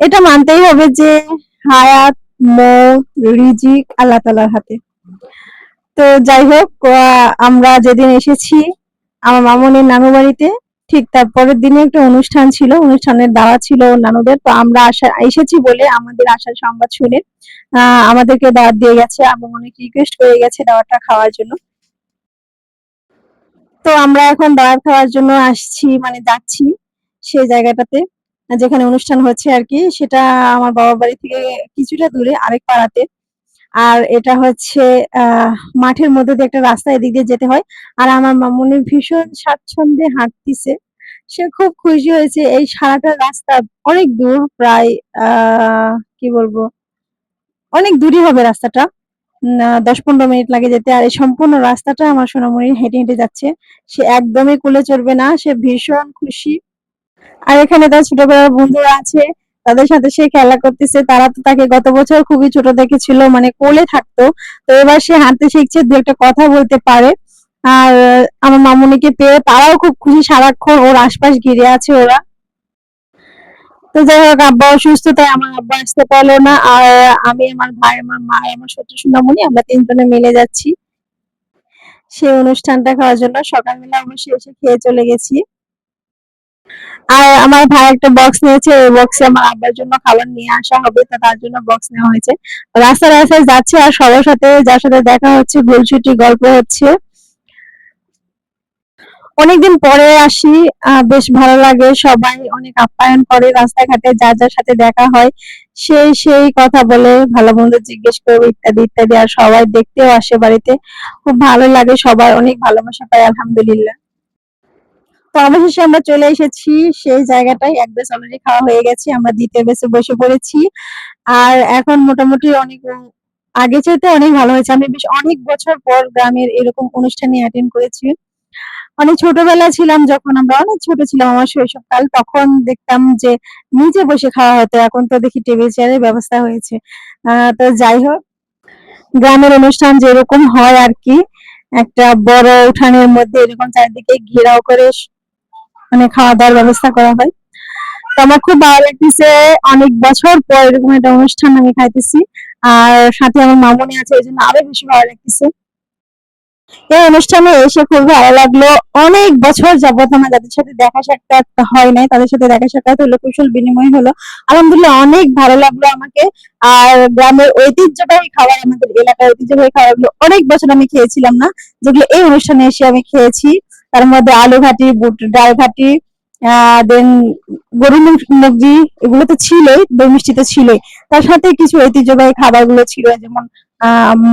এটা মানতেই হবে যে হায়াত, মৌত, রিজিক আল্লাহ তালার হাতে। তো যাই হোক আমরা যেদিন এসেছি, আমার মামনের নানু বাড়িতে, ঠিক তার পরের দিনে একটা অনুষ্ঠান ছিল, অনুষ্ঠানের দাওয়া ছিল নানুদের। তো আমরা আসা, এসেছি বলে আমাদের আসার সংবাদ শুনে আমাদেরকে দাওয়াত দিয়ে গেছে এবং অনেক রিকোয়েস্ট করে গেছে দাওয়াতটা খাওয়ার জন্য। তো আমরা এখন দাওয়াত খাওয়ার জন্য আসছি মানে যাচ্ছি সেই জায়গাটাতে। যেখানে অনুষ্ঠান হচ্ছে আর কি, সেটা আমার বাবার বাড়ি থেকে কিছুটা দূরে, আরেক পাড়াতে। আর এটা হচ্ছে মাঠের মধ্যে দিয়ে একটা রাস্তা এদিক দিয়ে যেতে হয়। আর আমার মামুনি ভীষণ স্বাচ্ছন্দ্যে হাঁটতিছে। সে খুব খুশি হয়েছে। এই সারাটা রাস্তা অনেক দূর, প্রায় কি বলব, অনেক দূরই হবে রাস্তাটা। দশ পনেরো মিনিট লাগে যেতে। আর এই সম্পূর্ণ রাস্তাটা আমার সোনামণি হেঁটে হেঁটে যাচ্ছে। সে একদমই কুলে চড়বে না। সে ভীষণ খুশি। আর এখানে তার ছোটবেলার বন্ধুরা আছে, তাদের সাথে সে খেলা করতেছে। তারা তো তাকে গত বছর খুবই ছোট দেখেছিল মানে কোলে থাকতো। তো এবার সে হাঁটতে শিখছে, দু একটা কথা বলতে পারে। আর আমার মামুনিকে পেয়ে তারাও খুব খুশি, সারাক্ষণ ওর আশপাশ ঘিরে আছে ওরা। তো যাই হোক, আব্বা অসুস্থ, তাই আমার আব্বা আসতে পারল না। আর আমি আমার ভাই, আমার মা, আমার ছোট সোনামণি, আমরা তিনজনে মিলে যাচ্ছি। সেই অনুষ্ঠানটা খাওয়ার জন্য সকালবেলা অবশ্যই এসে খেয়ে চলে গেছি। আর আমার ভাই একটা বক্স নিয়েছে, ওই বক্সে আমার আব্বার জন্য খাবার নিয়ে আসা হবে, তো তার জন্য বক্স নেওয়া হয়েছে। রাস্তায় রাস্তায় যাচ্ছে আর সবার সাথে, যার সাথে দেখা হচ্ছে, ভুলছুটি, গল্প হচ্ছে। অনেকদিন পরে আসি বেশ ভালো লাগে। সবাই অনেক আপ্যায়ন করে রাস্তাঘাটে, যার যার সাথে দেখা হয় সেই সেই কথা বলে, ভালো মন্দ জিজ্ঞেস করবে, ইত্যাদি ইত্যাদি। আর সবাই দেখতেও আসে বাড়িতে। খুব ভালো লাগে সবার অনেক ভালোবাসা পায়, আলহামদুলিল্লাহ। অবশেষে আমরা চলে এসেছি। সেই জায়গাটাই এক বেশ অলরেডি খাওয়া হয়ে গেছে, আমরা দ্বিতীয় বেসে বসে পড়েছি। আর এখন মোটামুটি অনেক আগে চাইতে অনেক ভালো হয়েছে। আমি বেশ অনেক বছর পর গ্রামের এরকম অনুষ্ঠানে অ্যাটেন্ড করেছি। অনেক ছোটবেলা ছিলাম যখন আমরা অনেক ছোট ছিলাম আমার শৈশবকাল, তখন দেখতাম যে নিচে বসে খাওয়া হতো। এখন তো দেখি টেবিল চেয়ারের ব্যবস্থা হয়েছে। তো যাই হোক, গ্রামের অনুষ্ঠান যেরকম হয় আর কি, একটা বড় উঠানের মধ্যে এরকম চারিদিকে ঘেরাও করে মানে খাওয়া দাওয়ার ব্যবস্থা করা হয়। তো আমার খুব ভালো লাগতেছে, অনেক বছর পর এরকম একটা অনুষ্ঠান আমি খাইতেছি। আর সাথে আমার মামনি আছে, এই জন্য আরও বেশি ভালো লাগতেছে। এই অনুষ্ঠানে এসে খুব ভালো লাগল। অনেক বছর যাবত আমার যাদের সাথে দেখা সাক্ষাৎ হয় নাই, তাদের সাথে দেখা সাক্ষাৎ হলো, কুশল বিনিময় হলো। আলহামদুলিল্লাহ অনেক ভালো লাগল আমাকে। আর গ্রামের ঐতিহ্যবাহী খাবার, আমাদের এলাকার ঐতিহ্যবাহী খাবারগুলো অনেক বছর আমি খেয়েছিলাম না, যেগুলো এই অনুষ্ঠানে এসে আমি খেয়েছি। তার মধ্যে আলু ঘাটি, বুট, ডাল ঘাটি দেন গরু মুরগি, এগুলো তো ছিলই, দই মিষ্টি তো ছিলই। তার সাথে কিছু ঐতিহ্যবাহী খাবারগুলো ছিল, যেমন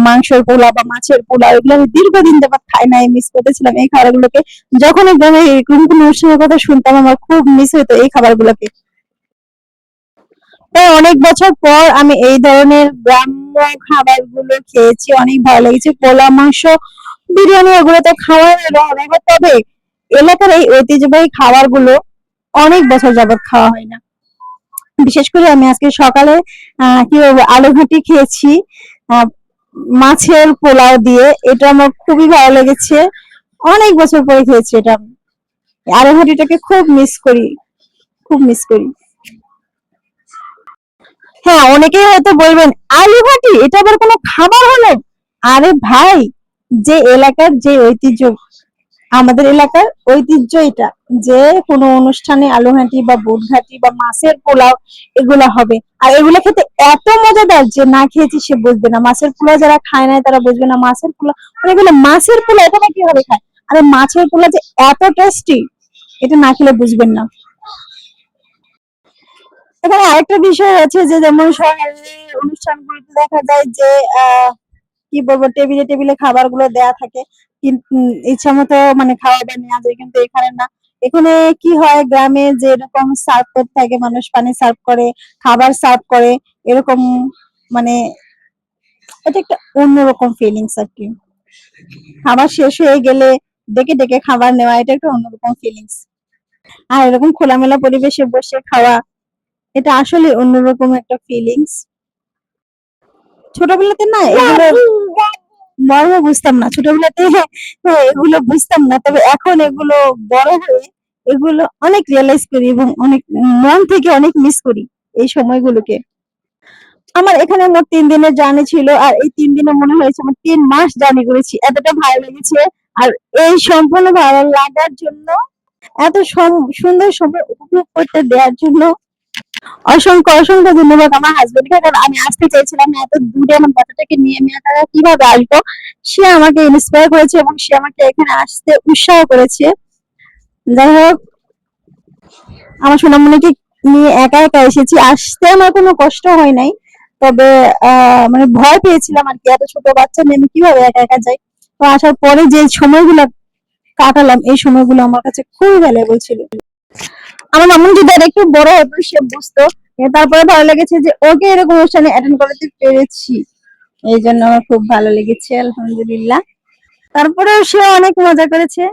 মাংসের পোলাও বা মাছের পোলাও, এগুলো আমি দীর্ঘদিন যাবত খাই নাই মিস করতেছিলাম এই খাবারগুলোকে। যখন গ্রামে এরকম কোনো অনুষ্ঠানের কথা শুনতাম, আমার খুব মিস হতো এই খাবারগুলোকে। তো অনেক বছর পর আমি এই ধরনের গ্রাম্য খাবারগুলো খেয়েছি, অনেক ভালো লেগেছে। পোলা মাংস বিরিয়ানি এগুলো তো খাওয়ার রহস্য তবে এলাকার এই ঐতিহ্যবাহী খাবারগুলো অনেক বছর যাবত খাওয়া হয় না। বিশেষ করে আমি আজকে সকালে কি বলব, আলু ঘাটি খেয়েছি মাছের পোলাও দিয়ে। এটা আমার খুবই ভালো লেগেছে। অনেক বছর পরে খেয়েছি এটা। আলু ঘাটিটাকে খুব মিস করি, খুব মিস করি। হ্যাঁ অনেকেই হয়তো বলবেন, আলু ঘাটি এটা আবার কোনো খাবার হলো? আরে ভাই যে এলাকার যে ঐতিহ্য, আমাদের এলাকার ঐতিহ্য এটা যে কোনো অনুষ্ঠানে আলু ঘাটি বা বুট ঘাটি বা মাছের পোলাও এগুলা হবে। আর এগুলো খেতে এত মজাদার যে না খেয়েছি সে বুঝবে না। মাছের পোলাও যারা খায় নাই তারা বুঝবে না মাছের পোলাও মানে এগুলো মাছের পোলাও এটা না কীভাবে খায়? আরে মাছের পোলাও যে এত টেস্টি এটা না খেলে বুঝবেন না। এখানে আরেকটা বিষয় আছে যে যেমন শহরের অনুষ্ঠানগুলোতে দেখা যায় যে, আহ কি বলব টেবিলে টেবিলে খাবারগুলো দেয়া থাকে। ইচ্ছা মতো মানে খাওয়া দাওয়া নেওয়া যায়, কিন্তু এখানে না। এখানে কি হয়, গ্রামে যে এরকম সার্ভ করতে থাকে, মানুষ পানি সার্ভ করে, খাবার সার্ভ করে, এরকম মানে এটা একটা অন্যরকম ফিলিংস আর কি। খাবার শেষ হয়ে গেলে ডেকে ডেকে খাবার নেওয়া, এটা একটা অন্যরকম ফিলিংস আর এরকম খোলামেলা পরিবেশে বসে খাওয়া, এটা আসলে অন্যরকম একটা ফিলিংস ছোটবেলাতে না, এগুলো মর্ম বুঝতাম না। ছোটবেলাতে এগুলো বুঝতাম না, তবে এখন এগুলো বড় হয়ে এগুলো অনেক রিয়েলাইজ করি এবং অনেক মন থেকে অনেক মিস করি এই সময়গুলোকে। আমার এখানে মোট তিন দিনের জার্নি ছিল আর এই তিন দিনে মনে হয়েছে আমার তিন মাস জার্নি করেছি। এতটা ভালো লেগেছে আর এই সম্পূর্ণ ভালো লাগার জন্য, এত সুন্দর সময় উপভোগ করতে দেওয়ার জন্য অসংখ্য অসংখ্য ধন্যবাদ আমার হাজবেন্ডকে কারণ আমি আসতে চাইছিলাম না, এত দূরে আমার বাচ্চাটাকে নিয়ে একা একা কীভাবে আসব? সে আমাকে ইন্সপায়ার করেছে এবং সে আমাকে এখানে আসতে উৎসাহ করেছে। যাই হোক, আমার সোনামণিকে নিয়ে একা একা এসেছি। আসতে আমার কোনো কষ্ট হয় নাই। তবে মানে ভয় পেয়েছিলাম আর কি, এত ছোট বাচ্চা নিয়ে আমি কীভাবে একা একা যাই? তো আসার পরে যে সময়গুলো কাটালাম, এই সময়গুলো আমার কাছে খুবই ভ্যালুয়েবল ছিল। আমার মামুন যদি আর একটু বড় হতো, সে বুঝতো। তারপরে ভালো লেগেছে যে ওকে এরকম অনুষ্ঠানে অ্যাটেন্ড করাতে পেরেছি। এই জন্য আমার খুব ভালো লেগেছে, আলহামদুলিল্লাহ। তারপরেও সে অনেক মজা করেছে।